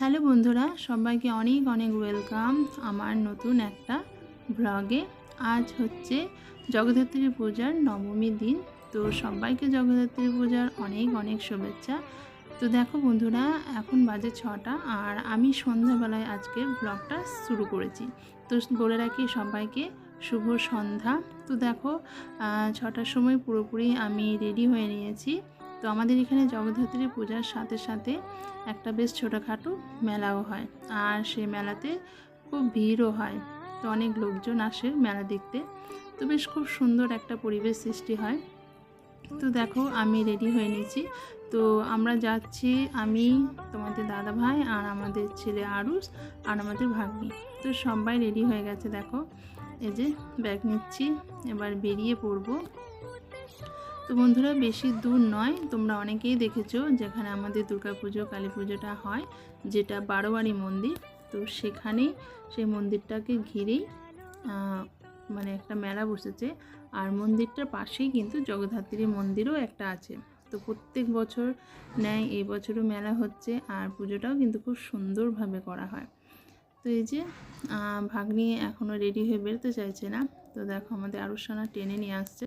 Hello বন্ধুরা, সবাইকে অনেক অনেক ওয়েলকাম আমার নতুন একটা ব্লগে। আজ হচ্ছে জগদ্ধাত্রী পূজার নবমী দিন, তো সবাইকে জগদ্ধাত্রী পূজার অনেক অনেক শুভেচ্ছা। তো দেখো বন্ধুরা, এখন বাজে ছটা আর আমি সন্ধ্যাবেলায় আজকে ব্লগটা শুরু করেছি। তো বলে রাখি সবাইকে শুভ সন্ধ্যা। তো দেখো ছটার সময় পুরোপুরি আমি রেডি হয়ে নিয়েছি। তো আমাদের এখানে জগদ্ধাত্রী পূজার সাথে সাথে একটা বেশ ছোটোখাটো মেলাও হয়। আর সেই মেলাতে খুব ভিড়ও হয়। তো অনেক লোকজন আসে মেলা দেখতে। তো বেশ খুব সুন্দর একটা পরিবেশ সৃষ্টি হয়। তো দেখো আমি রেডি হয়ে নিয়েছি। তো আমরা যাচ্ছি আমি, তোমাদের দাদা ভাই আর আমাদের ছেলে আরুষ আর আমাদের ভাগ্নি। তো সবাই রেডি হয়ে গেছে দেখো। এই যে ব্যাগ নিচ্ছি, এবার বেরিয়ে পড়ব। তো বন্ধুরা, বেশি দূর নয়। তোমরা অনেকেই দেখেছ যেখানে আমাদের দুর্গাপুজো, কালী পুজোটা হয়, যেটা বারোয়ারি মন্দির। তো সেখানেই সেই মন্দিরটাকে ঘিরেই মানে একটা মেলা বসেছে। আর মন্দিরটার পাশেই কিন্তু জগদ্ধাত্রী মন্দিরও একটা আছে। তো প্রত্যেক বছর ন্যায় এই বছরও মেলা হচ্ছে আর পুজোটাও কিন্তু খুব সুন্দরভাবে করা হয়। তো এই যে ভাগ্নি এখনও রেডি হয়ে বেরোতে চাইছে না। তো দেখো আমাদের আরুষানা টেনে নিয়ে আসছে।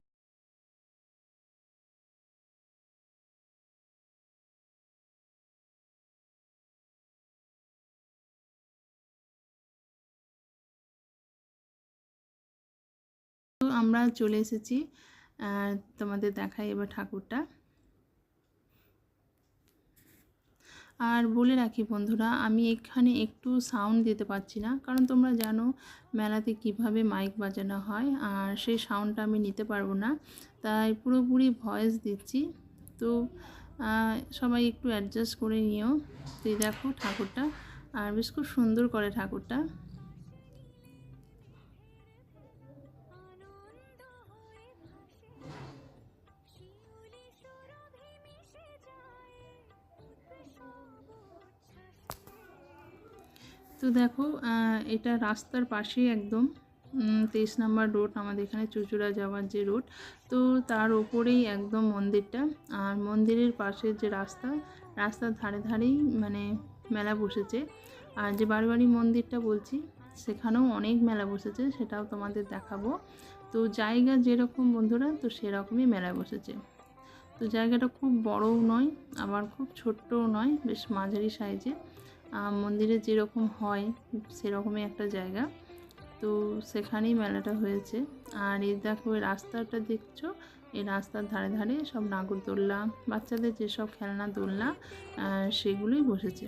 আমরা চলে এসেছি তোমাদের দেখাই এবার ঠাকুরটা। আর বলে রাখি বন্ধুরা, আমি এখানে একটু সাউন্ড দিতে পারছি না, কারণ তোমরা জানো মেলাতে কীভাবে মাইক বাজানো হয়, আর সেই সাউন্ডটা আমি নিতে পারব না, তাই পুরোপুরি ভয়েস দিচ্ছি। তো সবাই একটু অ্যাডজাস্ট করে নিও। তো দেখো ঠাকুরটা, আর বেশ খুব সুন্দর করে ঠাকুরটা। তো দেখো এটা রাস্তার পাশেই একদম তেইশ নাম্বার রোড, আমাদের এখানে চুচুড়া যাওয়ার যে রোড। তো তার ওপরেই একদম মন্দিরটা। আর মন্দিরের পাশের যে রাস্তা, রাস্তার ধারে ধারেই মানে মেলা বসেছে। আর যে বারবাড়ি মন্দিরটা বলছি, সেখানেও অনেক মেলা বসেছে, সেটাও তোমাদের দেখাবো। তো জায়গা যেরকম বন্ধুরা, তো সেরকমই মেলা বসেছে। তো জায়গাটা খুব বড়ও নয়, আবার খুব ছোট্টও নয়, বেশ মাঝারি সাইজে। মন্দিরে যেরকম হয়, সেরকমই একটা জায়গা। তো সেখানেই মেলাটা হয়েছে। আর এই দেখো, এই রাস্তাটা দেখছ? এই রাস্তার ধারে ধারে সব নাগরদোল্লা বাচ্চাদের যেসব খেলনা, দোলনা সেগুলোই বসেছে।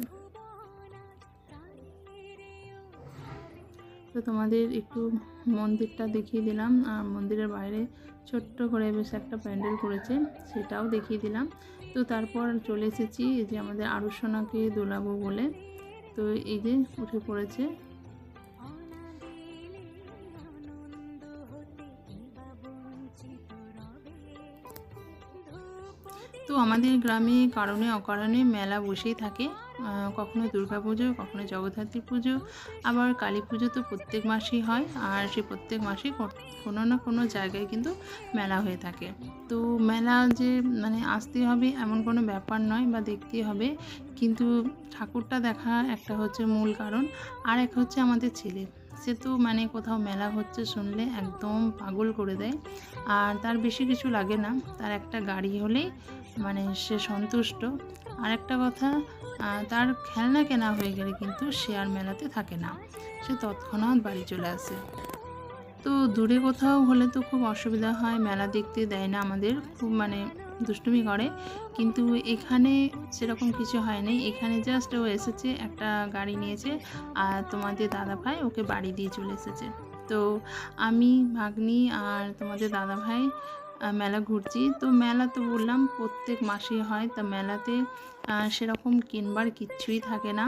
তো তোমাদের একটু মন্দিরটা দেখিয়ে দিলাম। আর মন্দিরের বাইরে ছোট্ট করে বেশ একটা প্যান্ডেল করেছে, সেটাও দেখিয়ে দিলাম। তো তারপর চলে এসেছি যে আমাদের আরুষণাকে দোলাবো বলে। তো এই যে উঠে পড়েছে। তো আমাদের গ্রামে কারণে অকারণে মেলা বসেই থাকে। কখনো দুর্গা পুজো কখনো জগদ্ধাত্রী পুজো, আবার কালী পুজো তো প্রত্যেক মাসেই হয়, আর সে প্রত্যেক মাসেই কোনো না কোনো জায়গায় কিন্তু মেলা হয়ে থাকে। তো মেলা যে মানে আসতে হবে এমন কোনো ব্যাপার নয় বা দেখতেই হবে, কিন্তু ঠাকুরটা দেখা একটা হচ্ছে মূল কারণ, আর এক হচ্ছে আমাদের ছেলে। সে তো মানে কোথাও মেলা হচ্ছে শুনলে একদম পাগল করে দেয়, আর তার বেশি কিছু লাগে না। তার একটা গাড়ি হলেই মানে সে সন্তুষ্ট। আর একটা কথা তার খেলনা কেনা হয়ে গেলে কিন্তু সে আর মেলাতে থাকে না। সে তৎক্ষণাৎ বাড়ি চলে আসে। তো দূরে কোথাও হলে তো খুব অসুবিধা হয়, মেলা দেখতে দেয় না আমাদের, খুব মানে দুষ্টুমি করে। কিন্তু এখানে সেরকম কিছু হয়নি এখানে জাস্ট ও এসেছে, একটা গাড়ি নিয়েছে, আর তোমাদের দাদা ভাই ওকে বাড়ি দিয়ে চলে এসেছে। তো আমি, ভাগ্নি আর তোমাদের দাদা ভাই মেলা ঘুরছি। তো মেলা তো বললাম, প্রত্যেক মাসেই হয়। তা মেলাতে সেরকম কিনবার কিচ্ছুই থাকে না।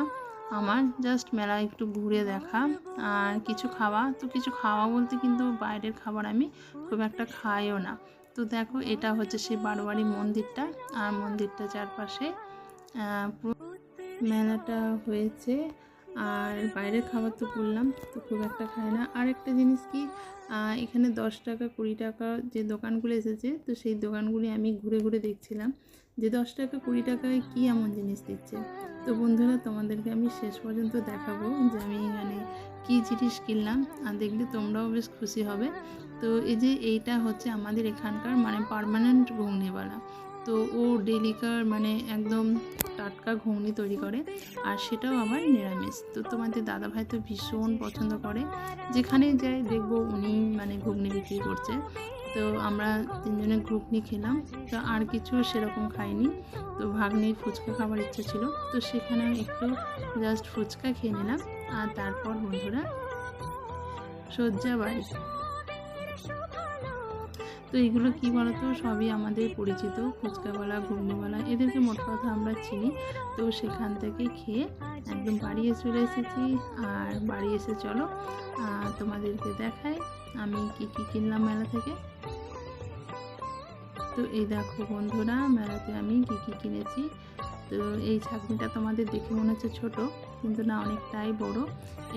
আমার জাস্ট মেলা একটু ঘুরে দেখা আর কিছু খাওয়া। তো কিছু খাওয়া বলতে কিন্তু বাইরের খাবার আমি খুব একটা খাইও না। তো দেখো, এটা হচ্ছে সেই বারোয়ারি মন্দিরটা আর মন্দিরটা চারপাশে মেলাটা হয়েছে। আর বাইরের খাবার তো বললাম, তো খুব একটা খায় না। আর একটা জিনিস কি এখানে দশ টাকা, কুড়ি টাকা যে দোকানগুলো এসেছে, তো সেই দোকানগুলি আমি ঘুরে ঘুরে দেখছিলাম। যে দশ টাকা, কুড়ি টাকায় কী এমন জিনিস দিচ্ছে? তো বন্ধুরা, তোমাদেরকে আমি শেষ পর্যন্ত দেখাবো যে আমি মানে কী জিনিস কিনলাম, আর দেখলে তোমরাও বেশ খুশি হবে। তো এই যে এইটা হচ্ছে আমাদের এখানকার মানে পার্মানেন্ট ঘুগনিওয়ালা তো ও ডেলিকার মানে একদম টাটকা ঘুগনি তৈরি করে আর সেটাও আবার নিরামিষ। তো তোমাদের দাদাভাই তো ভীষণ পছন্দ করে। যেখানে যাই দেখব উনি মানে ঘুগনি বিক্রি করছে। তো আমরা তিনজনে ঘুগনি খেলাম। তো আর কিছু সেরকম খাইনি। তো ভাগ্নির ফুচকা খাবার ইচ্ছা ছিল। তো সেখানে একটু জাস্ট ফুচকা খেয়ে নিলাম। আর তারপর বন্ধুরা সজ্জা বাড়ি। তো এগুলো কি বলতো? সবই আমাদের পরিচিত, ফুচকাওয়ালা, ঘুগনিওয়ালা, এদেরকে মোট কথা আমরা চিনি। তো সেখান থেকে খেয়ে একদম বাড়ি চলে এসেছি। আর বাড়ি এসে চলো তোমাদেরকে দেখাই আমি কি কি কিনলাম মেলা থেকে। তো এই দেখো বন্ধুরা, মেলাতে আমি কি কি কিনেছি। তো এই ছাঁকনিটা তোমাদের দেখে মনে হচ্ছে ছোট, কিন্তু না, অনেকটাই বড়।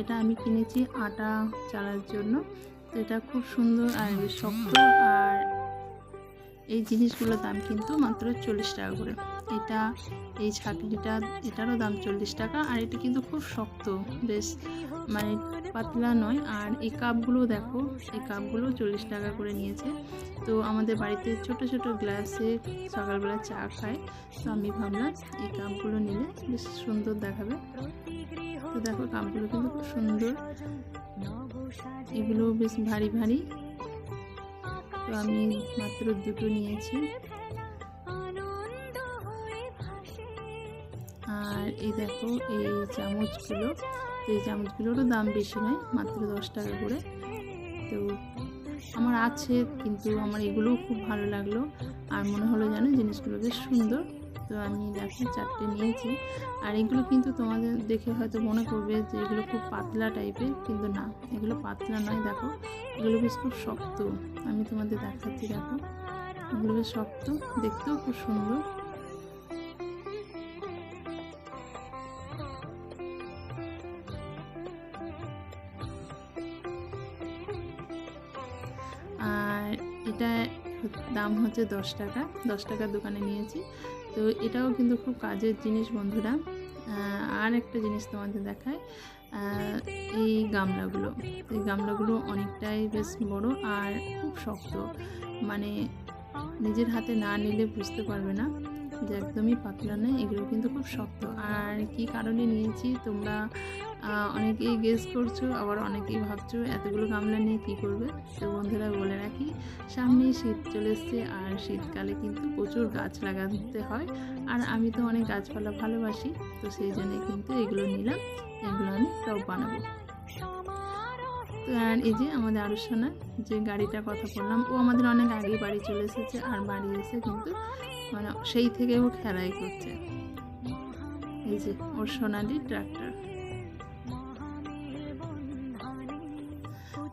এটা আমি কিনেছি আটা চালার জন্য। তো এটা খুব সুন্দর আর শক্ত আর এই জিনিসগুলোর দাম কিন্তু মাত্র চল্লিশ টাকা করে। এটা, এই ছাকনিটা, এটারও দাম চল্লিশ টাকা আর এটা কিন্তু খুব শক্ত, বেশ মানে পাতলা নয়। আর এই কাপগুলো দেখো, এই কাপগুলো চল্লিশ টাকা করে নিয়েছে। তো আমাদের বাড়িতে ছোট ছোট গ্লাসে সকালবেলা চা খায়। তো আমি ভাবলাম এই কাপগুলো নিলে বেশ সুন্দর দেখাবে। তো দেখো কাপগুলো কিন্তু খুব সুন্দর। এগুলো বেশ ভারী ভারী। তো আমি মাত্র দুটো নিয়েছি। আর এই দেখো, এই চামচগুলো এই চামচগুলোরও দাম বেশি নয়, মাত্র দশ টাকা করে। তো আমার আছে, কিন্তু আমার এগুলোও খুব ভালো লাগল। আর মনে হলো যেন জিনিসগুলো বেশ সুন্দর। তো আমি দেখো চারটে নিয়েছি। আর এগুলো কিন্তু তোমাদের দেখে হয়তো মনে করবে যে এগুলো খুব পাতলা টাইপের, কিন্তু না, এগুলো পাতলা নয়, দেখো। এগুলো বেশ খুব শক্ত, আমি তোমাদের দেখাচ্ছি, দেখো। এগুলো বেশ শক্ত, দেখতেও খুব সুন্দর। আর এটা দাম হচ্ছে দশ টাকা, দশ টাকার দোকানে নিয়েছি। তো এটাও কিন্তু খুব কাজের জিনিস বন্ধুরা। আর একটা জিনিস তোমাদের দেখায় এই গামলাগুলো। এই গামলাগুলো অনেকটাই বেশ বড় আর খুব শক্ত। মানে নিজের হাতে না নিলে বুঝতে পারবে না যে একদমই পাতলা নয়, এগুলো কিন্তু খুব শক্ত। আর কি কারণে নিয়েছি তোমরা অনেকেই গেস করছ, আবার অনেকেই ভাবছ, এতগুলো গামলা নিয়ে কি করবে? তো বন্ধুরা বলে রাখি, সামনেই শীত চলে এসছে, আর শীতকালে কিন্তু প্রচুর গাছ লাগাতে হয়। আর আমি তো অনেক গাছপালা ভালোবাসি, তো সেই জন্য কিন্তু এগুলো নিলাম, এগুলো আমি টব বানাবো। আর এই যে আমাদের আরুষানা যে গাড়িটার কথা বললাম, ও আমাদের অনেক আগেই বাড়ি চলে এসেছে, আর বাড়ি এসে কিন্তু মানে সেই থেকে ও খেলাই করছে। এই যে ওর সোনালি ট্রাক্টর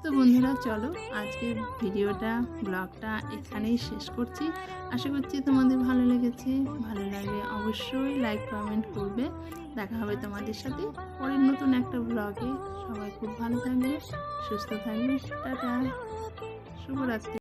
তো বন্ধুরা, চলো আজকের ভিডিওটা, ব্লগটা এখানেই শেষ করছি। আশা করছি তোমাদের ভালো লেগেছে। ভালো লাগলে অবশ্যই লাইক কমেন্ট করবে। দেখা হবে তোমাদের সাথে পরের নতুন একটা ব্লগে। সবাই খুব ভালো থাকবে, সুস্থ থাকবে। টাটা। শুভরাত্রি।